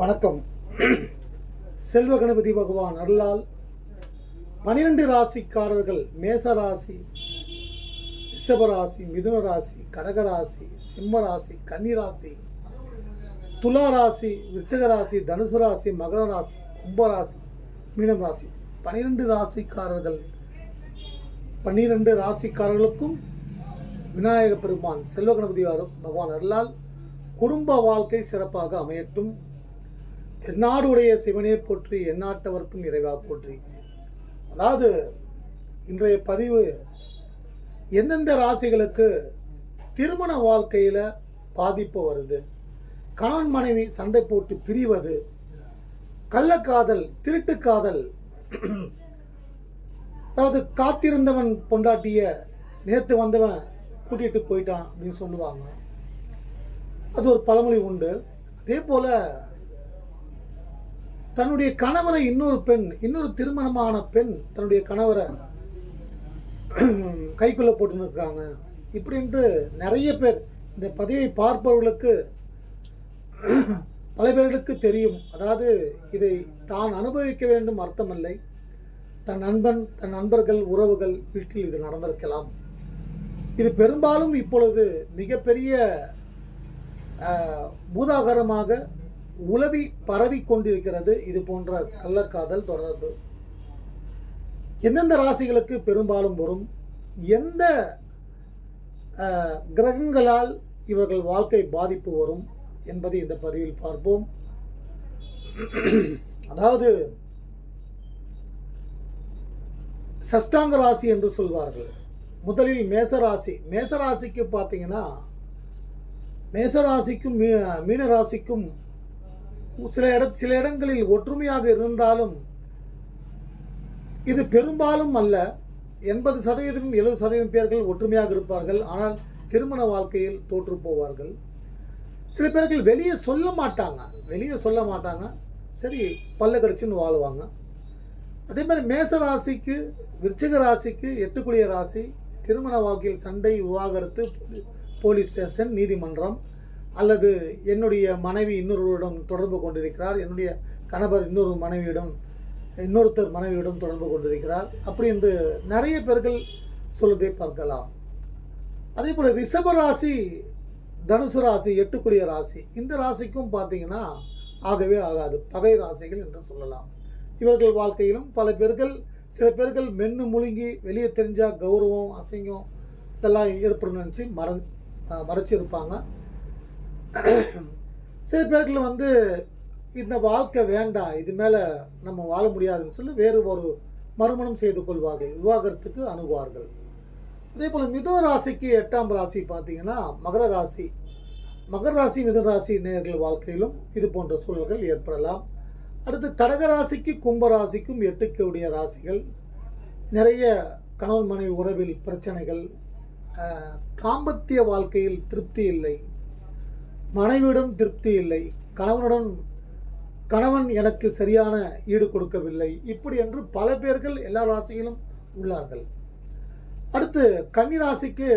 வணக்கம். செல்வ கணபதி பகவான் அருளால் பனிரெண்டு ராசிக்காரர்கள் மேச ராசி ரிஷபராசி மிதுன ராசி கடகராசி சிம்ம ராசி கன்னி ராசி துலா ராசி விருச்சக ராசி தனுசு ராசி மகர ராசி கும்பராசி மீனம் ராசி. பனிரெண்டு ராசிக்காரர்கள் பன்னிரெண்டு ராசிக்காரர்களுக்கும் விநாயக பெருமான் செல்வ கணபதி பகவான் அருளால் குடும்ப வாழ்க்கை சிறப்பாக அமையட்டும். என்னாடுடைய சிவனே போற்றி எந்நாட்டவர்க்கும் இறைவா போற்றி. அதாவது இன்றைய பதிவு எந்தெந்த ராசிகளுக்கு திருமண வாழ்க்கையில் பாதிப்பு வருது? கணவன் மனைவி சண்டை போட்டு பிரிவது கள்ளக்காதல் திருட்டுக்காதல் அதாவது காத்திருந்தவன் பொண்டாட்டிய நேற்று வந்தவன் கூட்டிகிட்டு போயிட்டான் அப்படின்னு சொல்லுவாங்க. அது ஒரு பழமொழி உண்டு. அதே போல் தன்னுடைய கணவரை இன்னொரு பெண் இன்னொரு திருமணமான பெண் தன்னுடைய கணவரை கைக்குள்ளே போட்டுன்னு இருக்காங்க இப்படின்ட்டு நிறைய பேர் இந்த பதிவை பார்ப்பவர்களுக்கு பல பேர்களுக்கு தெரியும். அதாவது இதை தான் அனுபவிக்க வேண்டும் அர்த்தமில்லை. தன் நண்பன் தன் நண்பர்கள் உறவுகள் வீட்டில் இது நடந்திருக்கலாம். இது பெரும்பாலும் இப்பொழுது மிகப்பெரிய பூதாகரமாக உலவி பரவி கொண்டிருக்கிறது இது போன்ற கள்ளக்காதல் தொடர்பு. எந்தெந்த ராசிகளுக்கு பெரும்பாலும் வரும்? எந்த கிரகங்களால் இவர்கள் வாழ்க்கை பாதிப்பு வரும் என்பதை இந்த பதிவில் பார்ப்போம். அதாவது சஷ்டாங்க ராசி என்று சொல்வார்கள். முதலில் மேசராசி. மேசராசிக்கு பார்த்தீங்கன்னா மேசராசிக்கும் மீ மீன ராசிக்கும் சில இட சில இடங்களில் ஒற்றுமையாக இருந்தாலும் இது பெரும்பாலும் அல்ல. எண்பது சதவீதம் எழுபது சதவீதம் பேர்கள் ஒற்றுமையாக இருப்பார்கள். ஆனால் திருமண வாழ்க்கையில் தோற்று போவார்கள். சில பேர்கள் வெளியே சொல்ல மாட்டாங்க. வெளியே சொல்ல மாட்டாங்க. சரி பல்ல கடிச்சுன்னு வாழ்வாங்க. அதே மாதிரி மேச ராசிக்கு விருச்சிக ராசிக்கு எட்டுக்குடிய ராசி திருமண வாழ்க்கையில் சண்டை விவாகரத்து போலீஸ் ஸ்டேஷன் நீதிமன்றம் அல்லது என்னுடைய மனைவி இன்னொருவரிடம் தொடர்பு கொண்டிருக்கிறார் என்னுடைய கணவர் இன்னொரு மனைவியிடம் இன்னொருத்தர் மனைவியிடம் தொடர்பு கொண்டிருக்கிறார் அப்படி என்று நிறைய பேர்கள் சொல்வதை பார்க்கலாம். அதே போல் ரிஷப ராசி தனுசு ராசி எட்டுக்குடிய ராசி இந்த ராசிக்கும் பார்த்தீங்கன்னா ஆகவே ஆகாது பகை ராசிகள் என்று சொல்லலாம். இவர்கள் வாழ்க்கையிலும் பல பேர்கள் சில பேர்கள் மென்னு முழுங்கி வெளியே தெரிஞ்சால் கௌரவம் அசிங்கம் இதெல்லாம் ஏற்படும் நினச்சி மற மறைச்சிருப்பாங்க. சில பேர்கள் வந்து இந்த வாழ்க்கை வேண்டாம் இது மேலே நம்ம வாழ முடியாதுன்னு சொல்லி வேறு ஒரு மறுமணம் செய்து கொள்வார்கள் விவாகரத்துக்கு அணுகுவார்கள். அதே போல் மிதுன ராசிக்கு எட்டாம் ராசி பார்த்தீங்கன்னா மகர ராசி. மகர ராசி மிதுன ராசி நேர்கள் வாழ்க்கையிலும் இது போன்ற சூழல்கள் ஏற்படலாம். அடுத்து கடக ராசிக்கு கும்ப ராசிக்கும் எட்டுக்குடைய ராசிகள். நிறைய கணவன் மனைவி உறவில் பிரச்சனைகள். தாம்பத்திய வாழ்க்கையில் திருப்தி இல்லை. மனைவியிடம் திருப்தி இல்லை. கணவனுடன் கணவன் எனக்கு சரியான ஈடு கொடுக்கவில்லை. இப்படி என்று பல பேர்கள் எல்லா ராசியிலும் உள்ளார்கள். அடுத்து கன்னி ராசிக்கு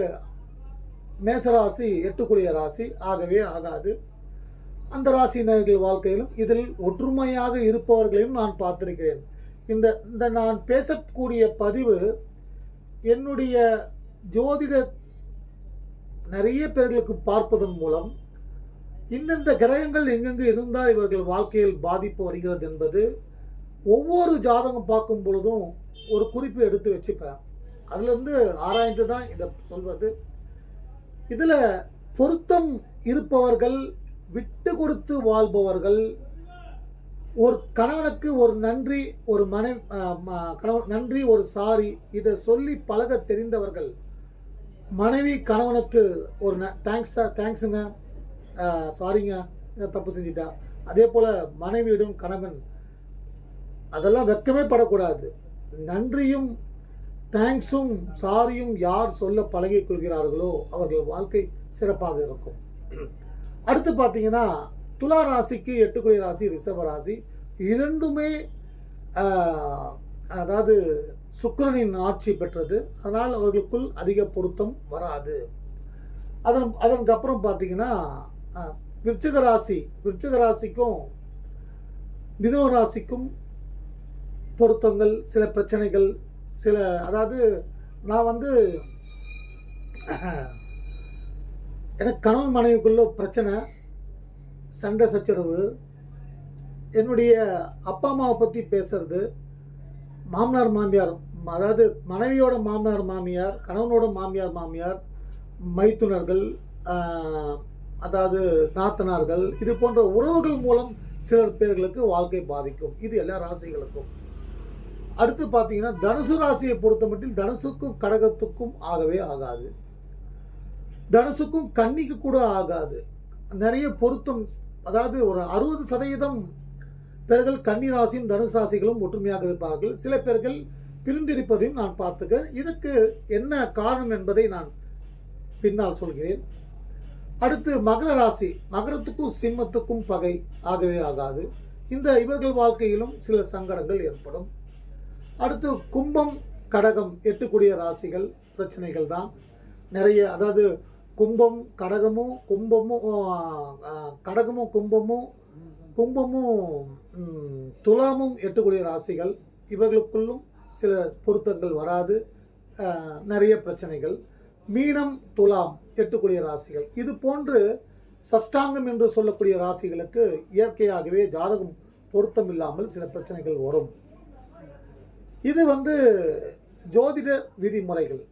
மேசராசி எட்டுக்குடிய ராசி ஆகவே ஆகாது. அந்த ராசியினர்கள் வாழ்க்கையிலும் இதில் ஒற்றுமையாக இருப்பவர்களையும் நான் பார்த்திருக்கிறேன். இந்த இந்த நான் பேசக்கூடிய பதிவு என்னுடைய ஜோதிட நிறைய பேர்களுக்கு பார்ப்பதன் மூலம் இந்தந்த கிரகங்கள் எங்கெங்கு இருந்தால் இவர்கள் வாழ்க்கையில் பாதிப்பு வருகிறது என்பது ஒவ்வொரு ஜாதகம் பார்க்கும் பொழுதும் ஒரு குறிப்பு எடுத்து வச்சுப்பேன். அதுலேருந்து ஆராய்ந்து தான் இதை சொல்வது. இதில் பொருத்தம் இருப்பவர்கள் விட்டு கொடுத்து வாழ்பவர்கள் ஒரு கணவனுக்கு ஒரு நன்றி ஒரு மனை ம- கணவன் நன்றி ஒரு சாரி இதை சொல்லி பழக தெரிந்தவர்கள் மனைவி கணவனுக்கு ஒரு ந தேங்க்ஸ் தேங்க்ஸுங்க சாரிங்க தப்பு செஞ்சிட்டா. அதே போல் மனைவியிடம் கணவன் அதெல்லாம் வெக்கமே படக்கூடாது. நன்றியும் தேங்க்ஸும் சாரியும் யார் சொல்ல பழகிக் கொள்கிறார்களோ அவர்கள் வாழ்க்கை சிறப்பாக இருக்கும். அடுத்து பார்த்தீங்கன்னா துலா ராசிக்கு எட்டுக்குடி ராசி ரிஷப ராசி. இரண்டுமே அதாவது சுக்கரனின் ஆட்சி பெற்றது. அதனால் அவர்களுக்குள் அதிக பொருத்தம் வராது. அதன் அதற்கு அப்புறம் பார்த்தீங்கன்னா விருச்சிக ராசி விருச்சிக ராசிக்கும் மிதுன ராசிக்கும் பொருத்தங்கள் சில பிரச்சனைகள் சில அதாவது நான் வந்து எனக்கு கணவன் மனைவிக்குள்ள பிரச்சனை சண்டை சச்சரவு என்னுடைய அப்பா அம்மாவை பற்றி பேசுறது மாமனார் மாமியார் அதாவது மனைவியோட மாமனார் மாமியார் கணவனோட மாமியார் மாமியார் மைத்துனர்கள் அதாவது நாத்தனார்கள் இது போன்ற உறவுகள் மூலம் சில பேர்களுக்கு வாழ்க்கை பாதிக்கும். இது எல்லா ராசிகளுக்கும். அடுத்து பார்த்தீங்கன்னா தனுசு ராசியை பொறுத்த மட்டும் தனுசுக்கும் கடகத்துக்கும் ஆகவே ஆகாது. தனுசுக்கும் கன்னிக்கு கூட ஆகாது. நிறைய பொருத்தம் அதாவது ஒரு அறுபது சதவீதம் பேர்கள் கன்னி ராசியும் தனுசு ராசிகளும் ஒற்றுமையாக இருப்பார்கள். சில பேர்கள் பிரிந்திருப்பதையும் நான் பார்த்துக்கிறேன். இதுக்கு என்ன காரணம் என்பதை நான் பின்னால் சொல்கிறேன். அடுத்து மகர ராசி. மகரத்துக்கும் சிம்மத்துக்கும் பகை ஆகவே ஆகாது. இந்த இவர்கள் வாழ்க்கையிலும் சில சங்கடங்கள் ஏற்படும். அடுத்து கும்பம் கடகம் எட்டுக்கூடிய ராசிகள் பிரச்சனைகள் தான். நிறைய அதாவது கும்பம் கடகமும் கும்பமும் கடகமும் கும்பமும் கும்பமும் துலாமும் எட்டுக்கூடிய ராசிகள். இவர்களுக்குள்ளும் சில பொருத்தங்கள் வராது. நிறைய பிரச்சனைகள். மீனம் துலாம் எட்டக்கூடிய ராசிகள். இது போன்று சஷ்டாங்கம் என்று சொல்லக்கூடிய ராசிகளுக்கு இயற்கையாகவே ஜாதகம் பொருத்தம் இல்லாமல் சில பிரச்சனைகள் வரும். இது வந்து ஜோதிட விதிமுறைகள்.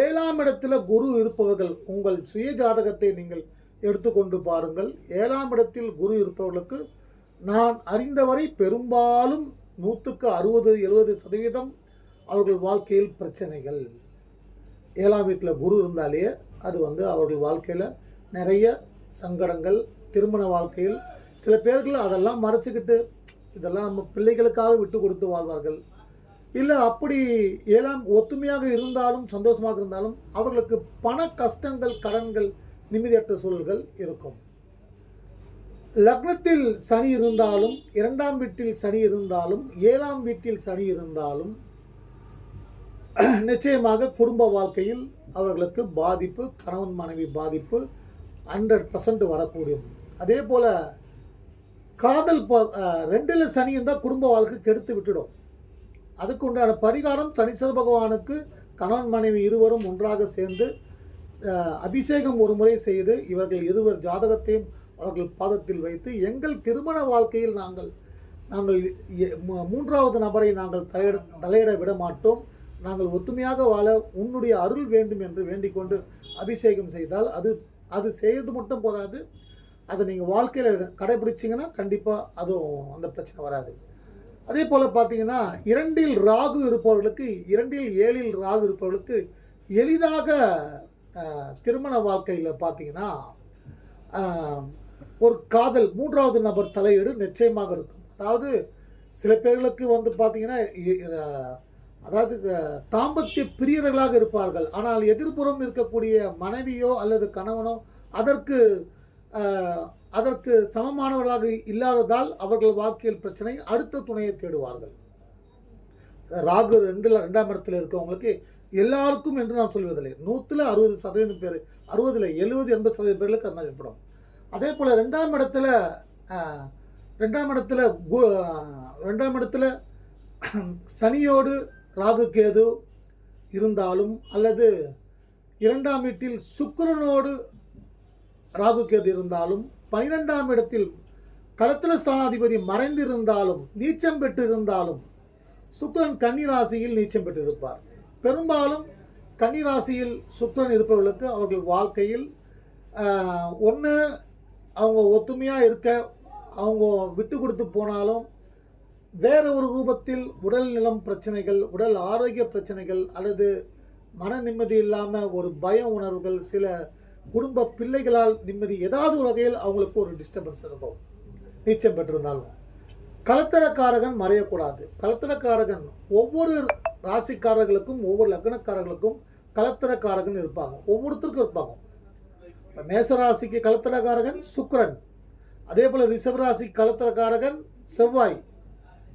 ஏழாம் இடத்தில் குரு இருப்பவர்கள் உங்கள் சுய ஜாதகத்தை நீங்கள் எடுத்துக்கொண்டு பாருங்கள். ஏழாம் இடத்தில் குரு இருப்பவர்களுக்கு நான் அறிந்தவரை பெரும்பாலும் நூற்றுக்கு அறுபது எழுபது சதவீதம் அவர்கள் வாழ்க்கையில் பிரச்சனைகள். ஏழாம் வீட்டில் குரு இருந்தாலே அது வந்து அவர்கள் வாழ்க்கையில் நிறைய சங்கடங்கள் திருமண வாழ்க்கையில் சில பேர்கள் அதெல்லாம் மறைச்சிக்கிட்டு இதெல்லாம் நம்ம பிள்ளைகளுக்காக விட்டு கொடுத்து வாழ்வார்கள். இல்லை அப்படி ஏழாம் ஒத்துமையாக இருந்தாலும் சந்தோஷமாக இருந்தாலும் அவர்களுக்கு பண கஷ்டங்கள் கடன்கள் நிம்மதியற்ற சூழல்கள் இருக்கும். லக்னத்தில் சனி இருந்தாலும் இரண்டாம் வீட்டில் சனி இருந்தாலும் ஏழாம் வீட்டில் சனி இருந்தாலும் நிச்சயமாக குடும்ப வாழ்க்கையில் அவர்களுக்கு பாதிப்பு கணவன் மனைவி பாதிப்பு ஹண்ட்ரட் பர்சன்ட் வரக்கூடியும் அதே போல் காதல் ப- ரெண்டில் சனியும் தான் குடும்ப வாழ்க்கை கெடுத்து விட்டுடும். அதுக்கு உண்டான பரிகாரம் சனீஸ்வர பகவானுக்கு கணவன் மனைவி இருவரும் ஒன்றாக சேர்ந்து அபிஷேகம் ஒரு முறை செய்து இவர்கள் இருவர் ஜாதகத்தையும் அவர்கள் பாதத்தில் வைத்து எங்கள் திருமண வாழ்க்கையில் நாங்கள் நாங்கள் மூன்றாவது நபரை நாங்கள் தலையிட தலையிட விட மாட்டோம். நாங்கள் ஒத்துமையாக வாழ உன்னுடைய அருள் வேண்டும் என்று வேண்டிக்கொண்டு அபிஷேகம் செய்தால் அது அது செய்வது மட்டும் போதாது அதை நீங்கள் வாழ்க்கையில் கடைபிடிச்சிங்கன்னா கண்டிப்பாக அதுவும் அந்த பிரச்சனை வராது. அதே போல் பார்த்தீங்கன்னா இரண்டில் ராகு இருப்பவர்களுக்கு இரண்டில் ஏழில் ராகு இருப்பவர்களுக்கு எளிதாக திருமண வாழ்க்கையில் பார்த்தீங்கன்னா ஒரு காதல் மூன்றாவது நபர் தலையீடு நிச்சயமாக இருக்கும். அதாவது சில பேர்களுக்கு வந்து பார்த்தீங்கன்னா இ- அதாவது தாம்பத்திய பிரியர்களாக இருப்பார்கள். ஆனால் எதிர்ப்புறம் இருக்கக்கூடிய மனைவியோ அல்லது கணவனோ அதற்கு அதற்கு சமமானவர்களாக இல்லாததால் அவர்கள் வாழ்க்கையில் பிரச்சனை அடுத்த துணையை தேடுவார்கள். ராகு ரெண்டில் ரெண்டாம் இடத்துல இருக்கவங்களுக்கு எல்லாருக்கும் என்று நான் சொல்வதில்லை. நூற்றில் அறுபது சதவீதம் பேர் அறுபதில் எழுபது எண்பது சதவீதம் பேர்களுக்கு அது மாதிரி ஏற்படும். அதே போல் ரெண்டாம் இடத்துல ரெண்டாம் இடத்துல ரெண்டாம் இடத்துல சனியோடு ராகு கேது இருந்தாலும் அல்லது இரண்டாம் வீட்டில் சுக்கரனோடு ராகு கேது இருந்தாலும் பனிரெண்டாம் இடத்தில் களத்திர ஸ்தானாதிபதி மறைந்திருந்தாலும் நீச்சம் பெற்றிருந்தாலும் சுக்கிரன் கன்னி ராசியில் நீச்சம் பெற்றிருப்பார். பெரும்பாலும் கன்னி ராசியில் இருப்பவர்களுக்கு அவர்கள் வாழ்க்கையில் ஒன்று அவங்க ஒத்துமையாக இருக்க அவங்க விட்டு கொடுத்து போனாலும் வேற ஒரு ரூபத்தில் உடல் நலம் பிரச்சனைகள் உடல் ஆரோக்கிய பிரச்சனைகள் அல்லது மன நிம்மதி இல்லாமல் ஒரு பய உணர்வுகள் சில குடும்ப பிள்ளைகளால் நிம்மதி ஏதாவது ஒரு வகையில் அவங்களுக்கு ஒரு டிஸ்டர்பன்ஸ் இருக்கும் நீச்சம் பெற்றிருந்தாலும். கலத்தரக்காரகன் மறையக்கூடாது. கலத்தரக்காரகன் ஒவ்வொரு ராசிக்காரர்களுக்கும் ஒவ்வொரு லக்னக்காரர்களுக்கும் கலத்தரக்காரகன் இருப்பாங்க. ஒவ்வொருத்தருக்கும் இருப்பாங்க. இப்போ மேசராசிக்கு கலத்தரக்காரகன் சுக்கிரன். அதே போல் ரிஷபராசி கலத்தரக்காரகன் செவ்வாய்.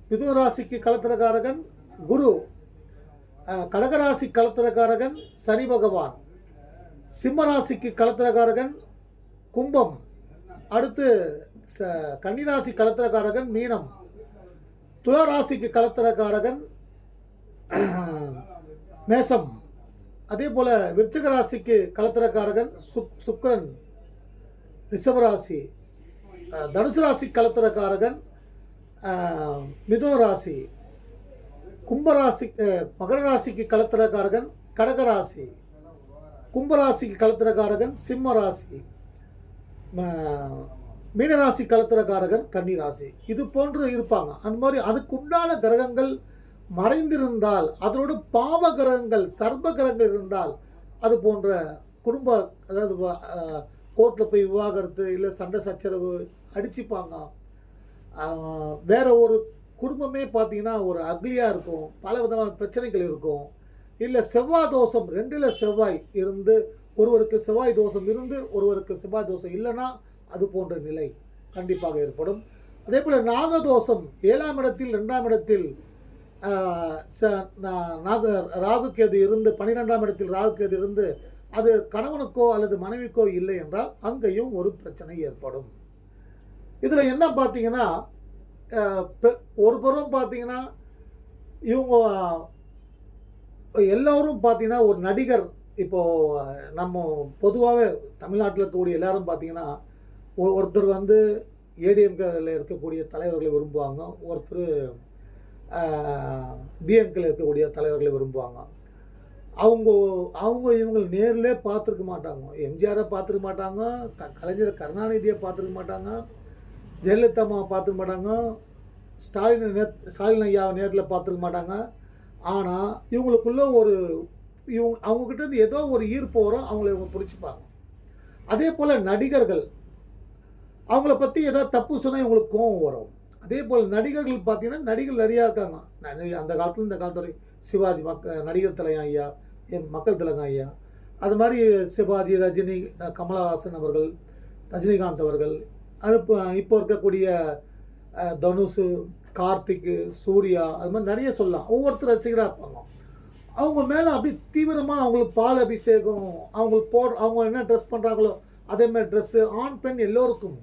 மிதுனராசிக்கு ராசிக்கு குரு. கடகராசி கலத்தரக்காரகன் சனி பகவான். சிம்மராசிக்கு கும்பம். அடுத்து ச கன்னிராசி கலத்திரக்காரகன் மீனம். துலா ராசிக்கு கலத்திரக்காரகன் மேசம் அதே போல் விருச்சிக ராசிக்கு கலத்திரக்காரகன் சுக் சுக்கரன் ரிஷபராசி தனுசு ராசி கலத்திரக்காரகன் மிதோ ராசி கும்பராசி மகர ராசிக்கு கலத்திரக்காரகன் கடகராசி கும்பராசிக்கு கலத்திரக்காரகன் சிம்ம ராசி மீனராசி கலத்திரக்காரகன் கன்னிராசி. இது போன்று இருப்பாங்க. அந்த மாதிரி அதுக்குண்டான கிரகங்கள் மறைந்திருந்தால் அதனோடு பாவ கிரகங்கள் சர்ப கிரகங்கள் இருந்தால் அது போன்ற குடும்ப அதாவது கோர்ட்டில் போய் விவாகரத்து இல்லை சண்டை சச்சரவு அடிச்சுப்பாங்க. வேற ஒரு குடும்பமே பார்த்தீங்கன்னா ஒரு அக்லியாக இருக்கும். பல விதமான பிரச்சனைகள் இருக்கும். இல்லை செவ்வாய் தோஷம் ரெண்டில் செவ்வாய் இருந்து ஒருவருக்கு செவ்வாய் தோஷம் இருந்து ஒருவருக்கு செவ்வாய் தோஷம் இல்லைன்னா அது போன்ற நிலை கண்டிப்பாக ஏற்படும். அதே போல் நாகதோஷம் ஏழாம் இடத்தில் ரெண்டாம் இடத்தில் ச- நாக ராகுக்கேது இருந்து பன்னிரெண்டாம் இடத்தில் ராகுக்கேது இருந்து அது கணவனுக்கோ அல்லது மனைவிக்கோ இல்லை என்றால் அங்கேயும் ஒரு பிரச்சனை ஏற்படும். இதில் என்ன பார்த்தீங்கன்னா பெ- ஒரு புறம் பார்த்தீங்கன்னா இவங்க எல்லோரும் பார்த்தீங்கன்னா ஒரு நடிகர் இப்போது நம்ம பொதுவாகவே தமிழ்நாட்டில் இருக்கக்கூடிய எல்லாரும் பார்த்தீங்கன்னா ஒருத்தர் வந்து ஏடிஎம்கேல இருக்கக்கூடிய தலைவர்களை விரும்புவாங்க ஒருத்தர் டிஎம்கேல இருக்கக்கூடிய தலைவர்களை விரும்புவாங்க. அவங்க அவங்க இவங்க நேரில் பார்த்துருக்க மாட்டாங்க. எம்ஜிஆரை பார்த்துருக்க மாட்டாங்க க கலைஞர் கருணாநிதியை பார்த்துருக்க மாட்டாங்க. ஜெயலலிதா அம்மாவை பார்த்துக்க மாட்டாங்க. ஸ்டாலின் நே ஸ்டாலின் ஐயாவை நேரில் பார்த்துருக்க மாட்டாங்க. ஆனால் இவங்களுக்குள்ள ஒரு இவங்க அவங்கக்கிட்ட இருந்து ஏதோ ஒரு ஈர்ப்பு வரும் அவங்கள இவங்க பிடிச்சிப்பாங்க அதே போல் நடிகர்கள் அவங்கள பற்றி ஏதாவது தப்பு சொன்னால் இவங்களுக்கு கோவம் வரும். அதே போல் நடிகர்கள் பார்த்தீங்கன்னா நடிகர்கள் நிறையா இருக்காங்க. அந்த காலத்தில் இந்த காலத்து வரை சிவாஜி மக்க நடிகர் தலையம் ஐயா என் மக்கள் திலகம் ஐயா. அது மாதிரி சிவாஜி ரஜினி கமலஹாசன் அவர்கள் ரஜினிகாந்த் அவர்கள் அது இப்போ இப்போ இருக்கக்கூடிய அஹ், தனுஷ் சூர்யா அது மாதிரி நிறைய சொல்லலாம். ஒவ்வொருத்தர் ரசிகராக இருப்பாங்க. அவங்க மேலே அப்படி தீவிரமாக அவங்களுக்கு பால் அபிஷேகம் அவங்களுக்கு போடுற அவங்க என்ன ட்ரெஸ் பண்ணுறாங்களோ அதே மாதிரி ட்ரெஸ்ஸு ஆண் பெண் எல்லோருக்கும்.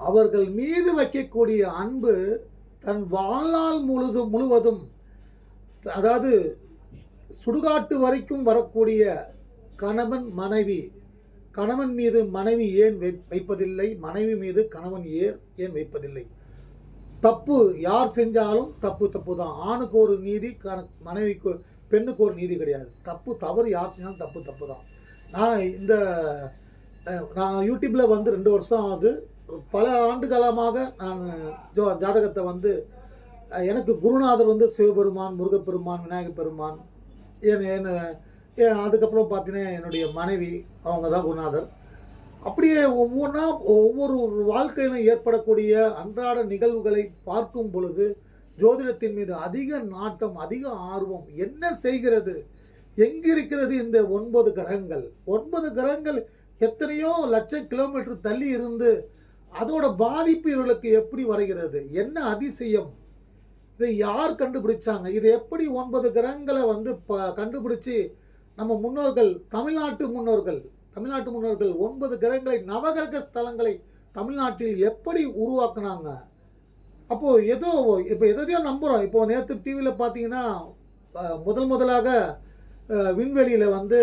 அவர்கள் மீது வைக்கக்கூடிய அன்பு தன் வாழ்நாள் முழுது முழுவதும் அதாவது சுடுகாட்டு வரைக்கும் வரக்கூடிய கணவன் மனைவி கணவன் மீது மனைவி ஏன் வை- வைப்பதில்லை? மனைவி மீது கணவன் ஏன் ஏன் வைப்பதில்லை? தப்பு யார் செஞ்சாலும் தப்பு தப்பு தான் ஆணுக்கு ஒரு நீதி கண மனைவிக்கு பெண்ணுக்கு ஒரு நீதி கிடையாது. தப்பு தவறு யார் செஞ்சாலும் தப்பு தப்பு தான் நான் இந்த நான் யூடியூப்பில் வந்து ரெண்டு வருஷம் ஆகுது. பல ஆண்டு காலமாக நான் ஜோ ஜாதகத்தை வந்து எனக்கு குருநாதர் வந்து சிவபெருமான் முருகப்பெருமான் விநாயகப் பெருமான் ஏன் என் அதுக்கப்புறம் பார்த்தீங்கன்னா என்னுடைய மனைவி அவங்க தான் குருநாதர். அப்படியே ஒவ்வொன்றா ஒவ்வொரு வாழ்க்கையிலும் ஏற்படக்கூடிய அன்றாட நிகழ்வுகளை பார்க்கும் பொழுது ஜோதிடத்தின் மீது அதிக நாட்டம் அதிக ஆர்வம் என்ன செய்கிறது? எங்கிருக்கிறது இந்த ஒன்பது கிரகங்கள்? ஒன்பது கிரகங்கள் எத்தனையோ லட்ச கிலோமீட்டர் தள்ளி இருந்து அதோட பாதிப்பு இவர்களுக்கு எப்படி வருகிறது? என்ன அதிசயம்? இதை யார் கண்டுபிடிச்சாங்க? இது எப்படி ஒன்பது கிரகங்களை வந்து ப கண்டுபிடிச்சி நம்ம முன்னோர்கள் தமிழ்நாட்டு முன்னோர்கள் தமிழ்நாட்டு முன்னோர்கள் ஒன்பது கிரகங்களை நவகிரக ஸ்தலங்களை தமிழ்நாட்டில் எப்படி உருவாக்குனாங்க? அப்போது ஏதோ இப்போ எதையோ நம்புகிறோம் இப்போது நேற்று டிவியில் பார்த்தீங்கன்னா முதல் முதலாக விண்வெளியில் வந்து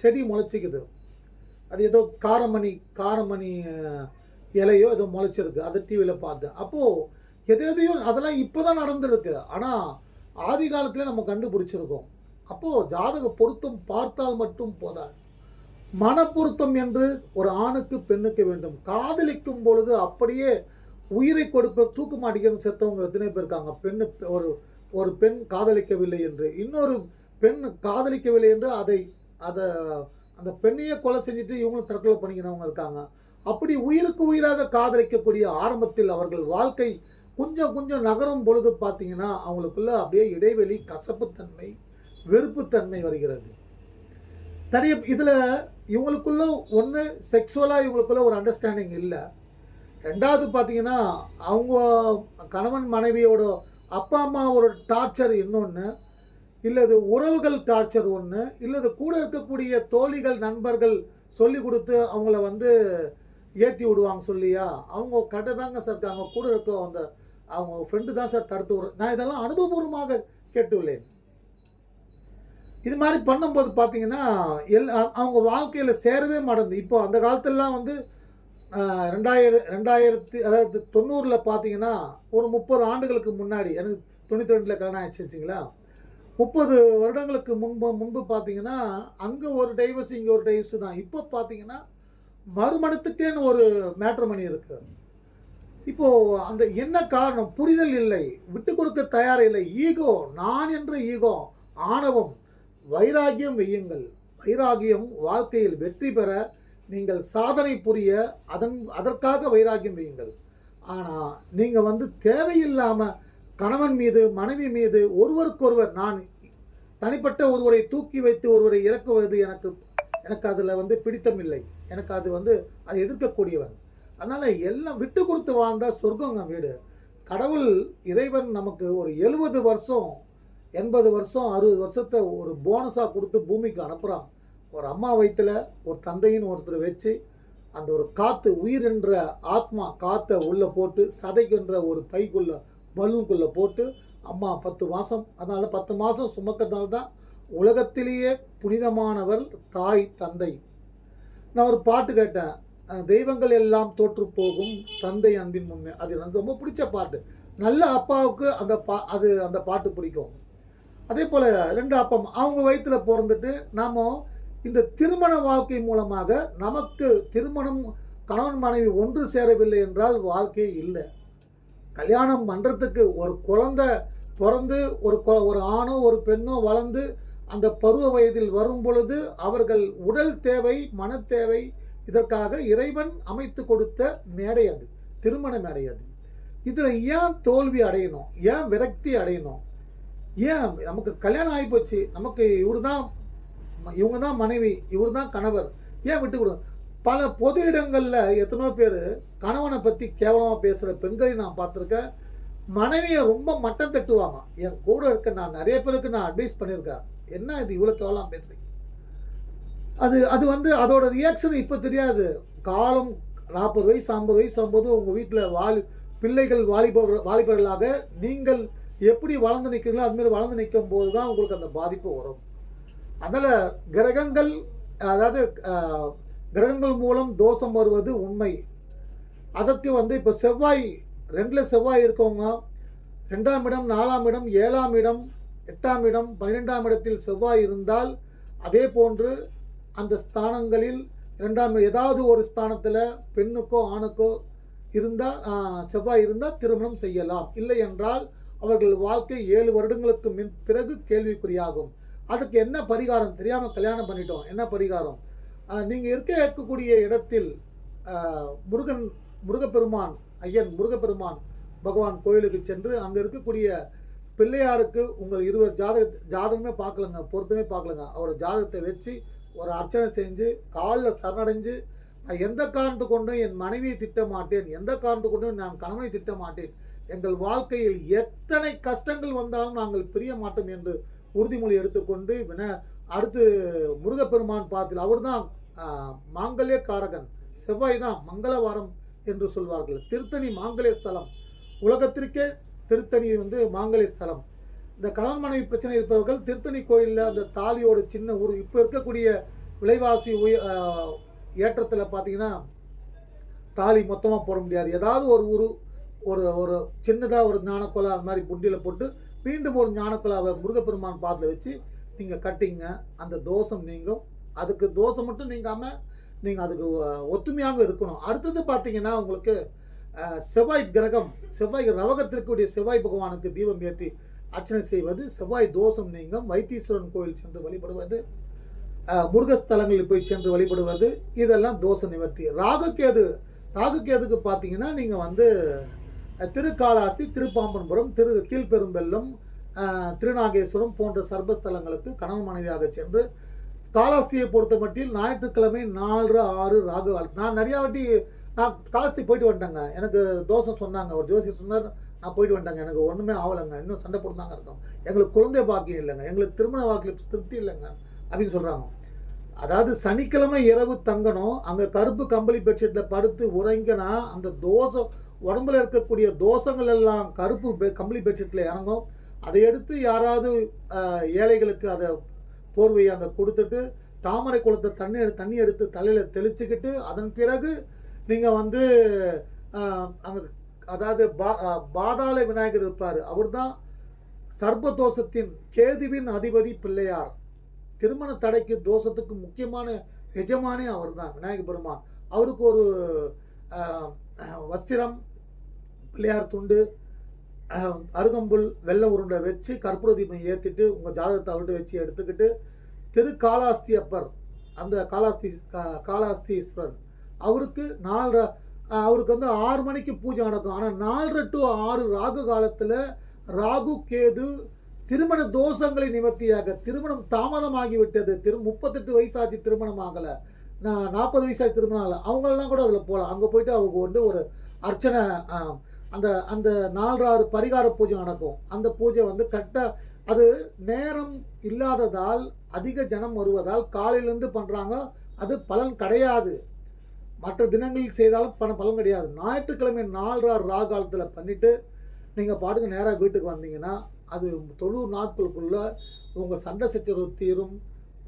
செடி முளைச்சிக்குது. அது ஏதோ காரமணி காரமணி இலையோ ஏதோ முளைச்சிருக்கு. அதை டிவியில் பார்த்தேன். அப்போது எது எதையோ அதெல்லாம் இப்போ தான் நடந்திருக்கு. ஆனால் ஆதி காலத்தில் நம்ம கண்டுபிடிச்சிருக்கோம். அப்போது ஜாதக பொருத்தம் பார்த்தால் மட்டும் போதாது. மன பொருத்தம் என்று ஒரு ஆணுக்கு பெண்ணுக்கு வேண்டும். காதலிக்கும் பொழுது அப்படியே உயிரை கொடுப்ப தூக்கு மாட்டிக்கணும் செத்தவங்க எத்தனை பேர் இருக்காங்க? பெண்ணு ஒரு ஒரு பெண் காதலிக்கவில்லை என்று. இன்னொரு பெண் காதலிக்கவில்லை என்று அதை அதை அந்த பெண்ணையே கொலை செஞ்சுட்டு இவங்களும் தற்கொலை பண்ணிக்கிறவங்க இருக்காங்க. அப்படி உயிருக்கு உயிராக காதலிக்கக்கூடிய ஆரம்பத்தில் அவர்கள் வாழ்க்கை கொஞ்சம் கொஞ்சம் நகரும் பொழுது பார்த்தீங்கன்னா அவங்களுக்குள்ள அப்படியே இடைவெளி கசப்புத்தன்மை வெறுப்புத்தன்மை வருகிறது. தனி இதில் இவங்களுக்குள்ள ஒன்று செக்ஸுவலாக இவங்களுக்குள்ள ஒரு அண்டர்ஸ்டாண்டிங் இல்லை. ரெண்டாவது பார்த்தீங்கன்னா அவங்க கணவன் மனைவியோட அப்பா அம்மாவோட டார்ச்சர் இன்னொன்று இல்லது உறவுகள் டார்ச்சர் ஒன்று இல்லது கூட இருக்கக்கூடிய தோழிகள் நண்பர்கள் சொல்லி கொடுத்து அவங்கள வந்து ஏற்றி விடுவாங்க சொல்லியா? அவங்க கட்ட தாங்க சார் இருக்காங்க. கூட இருக்க அந்த அவங்க ஃப்ரெண்டு தான் சார் தடுத்து விடுறேன் நான் இதெல்லாம் அனுபவபூர்வமாக கேட்டுள்ளேன். இது மாதிரி பண்ணும்போது பார்த்தீங்கன்னா எல் அ- அவங்க வாழ்க்கையில் சேரவே மாட்டேங்குது. இப்போ அந்த காலத்துலலாம் வந்து ரெண்டாயிர ரெண்டாயிரத்தி அதாவது தொண்ணூறில் பார்த்தீங்கன்னா ஒரு முப்பது ஆண்டுகளுக்கு முன்னாடி எனக்கு தொண்ணூற்றி ரெண்டில் கல்யாணம் ஆயிடுச்சு வச்சுங்களா? முப்பது வருடங்களுக்கு முன்பு முன்பு பார்த்தீங்கன்னா அங்கே ஒரு டைவர்ஸ் இங்கே ஒரு டைவர்ஸ் தான். இப்போ பார்த்தீங்கன்னா மறுமணத்துக்கேன்னு ஒரு மேட்ரமணி இருக்குது இப்போது அந்த என்ன காரணம்? புரிதல் இல்லை. விட்டு கொடுக்க தயார் இல்லை. ஈகோ நான் என்ற ஈகோ ஆணவம் வைராகியம் வையுங்கள். வைராகியம் வாழ்க்கையில் வெற்றி பெற நீங்கள் சாதனை புரிய அதன் அதற்காக வைராகியம் வையுங்கள். ஆனால் நீங்கள் வந்து தேவையில்லாமல் கணவன் மீது மனைவி மீது ஒருவருக்கொருவர் நான் தனிப்பட்ட ஒருவரை தூக்கி வைத்து ஒருவரை இறக்குவது எனக்கு எனக்கு அதில் வந்து பிடித்தமில்லை. எனக்கு அது வந்து அதை எதிர்க்கக்கூடியவன். அதனால் எல்லாம் விட்டு கொடுத்து வாழ்ந்தால் சொர்க்கங்க வீடு. கடவுள் இறைவன் நமக்கு ஒரு எழுபது வருஷம் எண்பது வருஷம் அறுபது வருஷத்தை ஒரு போனஸாக கொடுத்து பூமிக்கு அனுப்புகிறான் ஒரு அம்மா வயிற்றில் ஒரு தந்தையின் ஒருத்தர் வச்சு அந்த ஒரு காற்று உயிர் என்ற ஆத்மா காற்றை உள்ளே போட்டு சதைக்கின்ற ஒரு பைக்குள்ள பலூனுக்குள்ளே போட்டு அம்மா பத்து மாதம் அதனால் பத்து மாதம் சுமக்கிறதுனால தான் உலகத்திலேயே புனிதமானவர் தாய் தந்தை. நான் ஒரு பாட்டு கேட்டேன். தெய்வங்கள் எல்லாம் தோற்று போகும் தந்தை அன்பின் முன்னே. அது எனக்கு ரொம்ப பிடிச்ச பாட்டு. நல்ல அப்பாவுக்கு அந்த பா அது அந்த பாட்டு பிடிக்கும். அதே போல் ரெண்டு அப்பம் அவங்க வயிற்றில் பிறந்துட்டு நாம் இந்த திருமண வாழ்க்கை மூலமாக நமக்கு திருமணம் கணவன் மனைவி ஒன்று சேரவில்லை என்றால் வாழ்க்கையே இல்லை. கல்யாணம் பண்ணுறதுக்கு ஒரு குழந்தை பிறந்து ஒரு கொ- ஒரு ஆணோ ஒரு பெண்ணோ வளர்ந்து அந்த பருவ வயதில் வரும் பொழுது அவர்கள் உடல் தேவை மனத்தேவை இதற்காக இறைவன் அமைத்து கொடுத்த மேடை அது திருமண மேடை அது. இதில் ஏன் தோல்வி அடையணும்? ஏன் விரக்தி அடையணும்? ஏன் நமக்கு கல்யாணம் ஆகிப்போச்சு நமக்கு இவர் தான் இவங்க தான் மனைவி இவர் தான் கணவர். ஏன் விட்டு கொடுங்க? பல பொது இடங்களில் எத்தனையோ பேர் கணவனை பற்றி கேவலமாக பேசுகிற பெண்களை நான் பார்த்துருக்கேன். மனைவியை ரொம்ப மட்டம் தட்டுவாங்க. என் கூட இருக்க நான் நிறைய பேருக்கு நான் அட்வைஸ் பண்ணியிருக்கேன். என்ன இது இவ்வளோ கேவலாம் பேசுகிறீங்க அது அது வந்து அதோட ரியாக்ஷன் இப்போ தெரியாது. காலம் நாற்பது வயசு ஐம்பது வயசு ஆகும்போது உங்கள் வீட்டில் வாலி பிள்ளைகள் வாலிபர் வாலிபர்களாக நீங்கள் எப்படி வளர்ந்து நிற்கிறீங்களோ அதுமாரி வளர்ந்து நிற்கும் போது தான் உங்களுக்கு அந்த பாதிப்பு வரும். அதனால் கிரகங்கள் அதாவது கிரகங்கள் மூலம் தோஷம் வருவது உண்மை. அதற்கு வந்து இப்போ செவ்வாய் ரெண்டில் செவ்வாய் இருக்கவங்க ரெண்டாம் இடம் நாலாம் இடம் ஏழாம் இடம் எட்டாம் இடம் பன்னிரெண்டாம் இடத்தில் செவ்வாய் இருந்தால் அதே போன்று அந்த ஸ்தானங்களில் இரண்டாம் ஏதாவது ஒரு ஸ்தானத்தில் பெண்ணுக்கோ ஆணுக்கோ இருந்தால் செவ்வாய் இருந்தால் திருமணம் செய்யலாம். இல்லை என்றால் அவர்கள் வாழ்க்கை ஏழு வருடங்களுக்கு மின் பிறகு கேள்விக்குறியாகும். அதுக்கு என்ன பரிகாரம்? தெரியாமல் கல்யாணம் பண்ணிட்டோம். என்ன பரிகாரம்? நீங்கள் இருக்க இருக்கக்கூடிய இடத்தில் முருகன் முருகப்பெருமான் ஐயன் முருகப்பெருமான் பகவான் கோயிலுக்கு சென்று அங்கே இருக்கக்கூடிய பிள்ளையாருக்கு உங்கள் இருவர் ஜாதக ஜாதகமே பார்க்கலங்க பொருத்தமே பார்க்கலங்க. அவரோட ஜாதகத்தை வச்சு ஒரு அர்ச்சனை செஞ்சு காலில் சரணடைஞ்சு நான் எந்த காரணத்து கொண்டும் என் மனைவியை திட்ட மாட்டேன். எந்த காரணத்து கொண்டும் நான் கணவனை திட்ட மாட்டேன். எங்கள் வாழ்க்கையில் எத்தனை கஷ்டங்கள் வந்தாலும் நாங்கள் பிரிய மாட்டோம் என்று உறுதிமொழி எடுத்துக்கொண்டு வின அடுத்து முருகப்பெருமான் பார்த்தில் அவர் தான் மாங்கல்ய காரகன் செவ்வாய் தான் மங்களவாரம் என்று சொல்வார்கள். திருத்தணி மாங்கல்ய ஸ்தலம். உலகத்திற்கே திருத்தணி வந்து மாங்கல்ய ஸ்தலம். இந்த கணவன் மனைவி பிரச்சனை இருப்பவர்கள் திருத்தணி கோயிலில் அந்த தாலியோட சின்ன ஊர் இப்போ இருக்கக்கூடிய விலைவாசி உய ஏற்றத்தில் பார்த்தீங்கன்னா தாலி மொத்தமாக போட முடியாது. ஏதாவது ஒரு ஊர் ஒரு ஒரு சின்னதாக ஒரு ஞானக்குலா அது மாதிரி புண்டியில் போட்டு மீண்டும் ஒரு ஞானக்குலாவை முருகப்பெருமான் பாத்தில் வச்சு நீங்கள் கட்டிங்க அந்த தோஷம் நீங்கும். அதுக்கு தோஷம் மட்டும் நீங்காமல் நீங்கள் அதுக்கு அஹ், ஒத்துமையாக இருக்கணும். அடுத்தது பார்த்தீங்கன்னா உங்களுக்கு செவ்வாய் கிரகம் செவ்வாய் ரவகத்திற்குரிய செவ்வாய் பகவானுக்கு தீபம் ஏற்றி அர்ச்சனை செய்வது செவ்வாய் தோஷம் நீங்கும். வைத்தீஸ்வரன் கோயில் சென்று வழிபடுவது முருகஸ்தலங்களில் போய் சென்று வழிபடுவது இதெல்லாம் தோஷ நிவர்த்தி. ராகுகேது ராகுகேதுக்கு பார்த்தீங்கன்னா நீங்கள் வந்து திருக்காலாஸ்தி திருக்காளாஸ்தி திருப்பாம்பன்புரம் திரு கீழ்பெரும்பெல்லம் திருநாகேஸ்வரம் போன்ற சர்பஸ்தலங்களுக்கு கணவன் மனைவியாக சென்று காலாஸ்தியை பொறுத்த மட்டில் ஞாயிற்றுக்கிழமை நாலு ஆறு ராகு காலம் நான் நிறையா வாட்டி நான் காலாஸ்தி போயிட்டு வந்துட்டேங்க. எனக்கு தோசை சொன்னாங்க ஒரு ஜோசியர் சொன்னார் நான் போயிட்டு வந்துட்டேங்க. எனக்கு ஒன்றுமே ஆகலைங்க இன்னும் சண்டை போட்டுதாங்க இருக்கோம் எங்களுக்கு குழந்தை பாக்கியம் இல்லைங்க. எங்களுக்கு திருமண வாழ்க்கையில் திருப்தி இல்லைங்க அப்படின்னு சொல்கிறாங்க அதாவது சனிக்கிழமை இரவு தங்கணும். அங்கே கருப்பு கம்பளி பெட்ஷீட்டில் படுத்து உறங்கினா அந்த தோசை உடம்புல இருக்கக்கூடிய தோஷங்கள் எல்லாம் கருப்பு பெ கம்பளி பெட்ஷீட்டில் இறங்கும். அதை எடுத்து யாராவது ஏழைகளுக்கு அதை போர்வையை அந்த கொடுத்துட்டு தாமரை குளத்தை தண்ணி எடு தண்ணி எடுத்து தலையில் தெளிச்சுக்கிட்டு அதன் பிறகு நீங்கள் வந்து அங்கே அதாவது பா பாதாள விநாயகர் இருப்பார். அவர் தான் சர்பதோஷத்தின் கேதுவின் அதிபதி பிள்ளையார். திருமண தடைக்கு தோஷத்துக்கு முக்கியமான எஜமானே அவர் தான் விநாயகர் பெருமான். அவருக்கு ஒரு வஸ்திரம் பிள்ளையார் துண்டு அருகம்புல் வெள்ளை உருண்டை வச்சு கற்பூர தீபம் ஏற்றிட்டு உங்கள் ஜாதகத்தை அவர்கிட்ட வச்சு எடுத்துக்கிட்டு திருக்காளாஸ்தி அப்பர் அந்த காளாஸ்தி கா- அவருக்கு நாலரை அவருக்கு வந்து ஆறு மணிக்கு பூஜை நடக்கும். ஆனால் நாலரை டு ஆறு ராகு காலத்தில் ராகு கேது திருமண தோஷங்களை நிவர்த்தியாக திருமணம் தாமதமாகிவிட்டது. திரு முப்பத்தெட்டு வயசாச்சு திருமணம் ஆகலை. நான் நாற்பது வயசாக திரும்பினால அவங்களெலாம் அவங்களெல்லாம் கூட அதில் போகலாம் அங்கே போயிட்டு அவங்க வந்து ஒரு அர்ச்சனை அந்த அந்த நாலராறு பரிகார பூஜை நடக்கும். அந்த பூஜை வந்து கரெக்டாக அது நேரம் இல்லாததால் அதிக ஜனம் வருவதால் காலையிலேருந்து பண்ணுறாங்க அது பலன் கிடையாது. மற்ற தினங்களில் செய்தாலும் பண பலன் கிடையாது. ஞாயிற்றுக்கிழமை நாலராறு ரா காலத்தில் பண்ணிவிட்டு நீங்கள் பாட்டுக்கு நேராக வீட்டுக்கு வந்தீங்கன்னா அது தொண்ணூறு நாட்களுக்குள்ள உங்கள் சண்டை சச்சரவு தீரும்.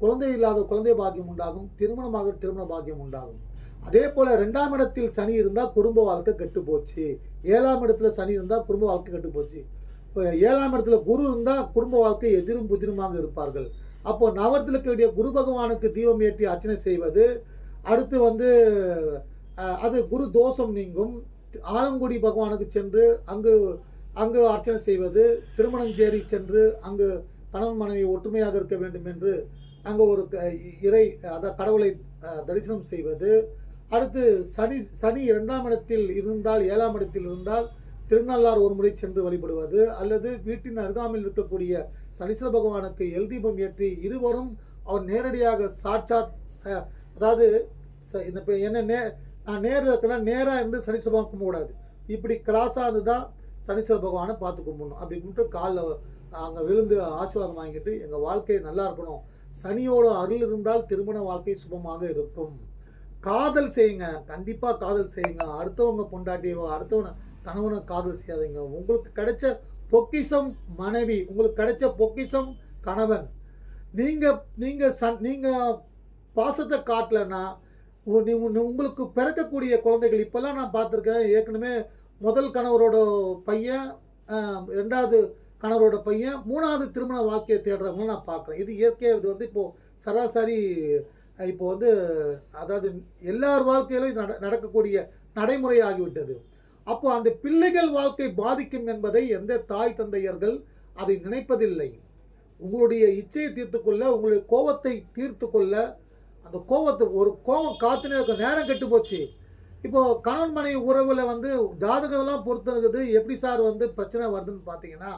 குழந்தை இல்லாத குழந்தை பாக்கியம் உண்டாகும் திருமணமாக திருமண பாக்கியம் உண்டாகும். அதே போல் ரெண்டாம் இடத்தில் சனி இருந்தால் குடும்ப வாழ்க்கை கெட்டு போச்சு. ஏழாம் இடத்துல சனி இருந்தால் குடும்ப வாழ்க்கை கெட்டு போச்சு. இப்போ ஏழாம் இடத்துல குரு இருந்தால் குடும்ப வாழ்க்கை எதிரும் புதிருமாக இருப்பார்கள். அப்போ நவரத்தில் இருக்கக்கூடிய குரு பகவானுக்கு தீபம் ஏற்றி அர்ச்சனை செய்வது அடுத்து வந்து அது குரு தோஷம் நீங்கும். ஆலங்குடி பகவானுக்கு சென்று அங்கு அங்கு அர்ச்சனை செய்வது திருமணஞ்சேரி சென்று அங்கு கணவன் மனைவி ஒற்றுமையாக இருக்க வேண்டும் என்று அங்கே ஒரு க- இறை அத கடவுளை தரிசனம் செய்வது. அடுத்து சனி சனி இரண்டாம் இடத்தில் இருந்தால் ஏழாம் இடத்தில் இருந்தால் திருநள்ளார் ஒரு முறை சென்று வழிபடுவது. அல்லது வீட்டின் அருகாமையில் இருக்கக்கூடிய சனீஸ்வர பகவானுக்கு எல் தீபம் ஏற்றி இருவரும் அவர் நேரடியாக சாட்சாத் ச- அதாவது ச- இந்த இப்போ என்ன நே நான் நேரில் இருக்கேன்னா நேராக இருந்து சனீஸ்வர பகவான் கும்பிடக்கூடாது. இப்படி கிராஸாக இருந்து தான் சனீஸ்வர பகவானை பார்த்து கும்பிடணும். அப்படி கும்பிட்டு காலில் அங்கே விழுந்து ஆசீர்வாதம் வாங்கிட்டு எங்கள் வாழ்க்கை நல்லா இருக்கணும். சனியோட அருள் இருந்தால் திருமண வாழ்க்கை சுபமாக இருக்கும். காதல் செய்யுங்க. கண்டிப்பாக காதல் செய்யுங்க. அடுத்தவங்க பொண்டாட்டியோ அடுத்தவனை கணவனை காதல் செய்யாதீங்க. உங்களுக்கு கிடைச்ச பொக்கிஷம் மனைவி உங்களுக்கு கிடைச்ச பொக்கிஷம் கணவன். நீங்கள் நீங்கள் சன் நீங்கள் பாசத்தை காட்டலைன்னா உங்களுக்கு பிறக்கக்கூடிய குழந்தைகள் இப்போல்லாம் நான் பார்த்துருக்கேன் ஏற்கனவே முதல் கணவரோட பையன் ரெண்டாவது கணவரோட பையன் மூணாவது திருமண வாழ்க்கையை தேடுறவங்களும் நான் பார்க்குறேன். இது இயற்கையாக இது வந்து இப்போது சராசரி இப்போ வந்து அதாவது எல்லார் வாழ்க்கையிலும் இது நட நடக்கக்கூடிய நடைமுறையாகிவிட்டது அப்போது அப்போ அந்த பிள்ளைகள் வாழ்க்கை பாதிக்கும் என்பதை எந்த தாய் தந்தையர்கள் அதை நினைப்பதில்லை. உங்களுடைய இச்சையை தீர்த்துக்கொள்ள உங்களுடைய கோபத்தை தீர்த்து கொள்ள அந்த கோபத்தை ஒரு கோபம் காத்துனே இருக்க நேரம் கெட்டு போச்சு. இப்போது கணவன் மனைவி உறவில் வந்து ஜாதகம்லாம் பொறுத்திருக்குது. எப்படி சார் வந்து பிரச்சனை வருதுன்னு பார்த்தீங்கன்னா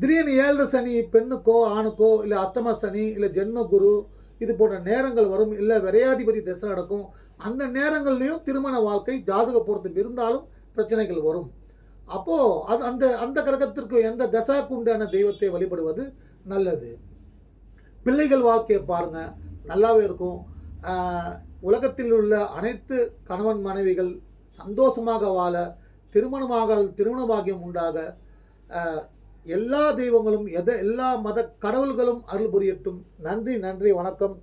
திடீர்னு ஏழரை சனி பெண்ணுக்கோ ஆணுக்கோ இல்லை அஷ்டம சனி இல்லை ஜென்ம குரு இது போன்ற நேரங்கள் வரும் இல்லை விரையாதிபதி திசை நடக்கும் அந்த நேரங்கள்லையும் திருமண வாழ்க்கை ஜாதக பொருத்தம் இருந்தாலும் பிரச்சனைகள் வரும். அப்போது அது அந்த அந்த கிரகத்திற்கு எந்த தசாக்கு உண்டான தெய்வத்தை வழிபடுவது நல்லது. பிள்ளைகள் வாழ்க்கையை பாருங்கள் நல்லாவே இருக்கும். உலகத்தில் உள்ள அனைத்து கணவன் மனைவிகள் சந்தோஷமாக வாழ திருமணமாக திருமண உண்டாக எல்லா தெய்வங்களும் எதை எல்லா மத கடவுள்களும் அருள் புரியட்டும். நன்றி நன்றி வணக்கம்.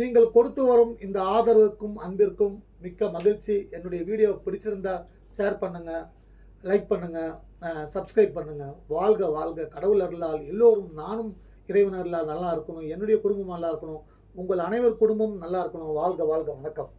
நீங்கள் கொடுத்து வரும் இந்த ஆதரவுக்கும் அன்பிற்கும் மிக்க மகிழ்ச்சி. என்னுடைய வீடியோ பிடிச்சிருந்தா ஷேர் பண்ணுங்கள் லைக் பண்ணுங்கள் சப்ஸ்கிரைப் பண்ணுங்கள் வாழ்க வாழ்க. கடவுள் அருளால் எல்லோரும் நானும் இறைவன் அருளால் நல்லா இருக்கணும். என்னுடைய குடும்பம் நல்லா இருக்கணும். உங்கள் அனைவர் குடும்பமும் நல்லா இருக்கணும். வாழ்க வாழ்க. வணக்கம்.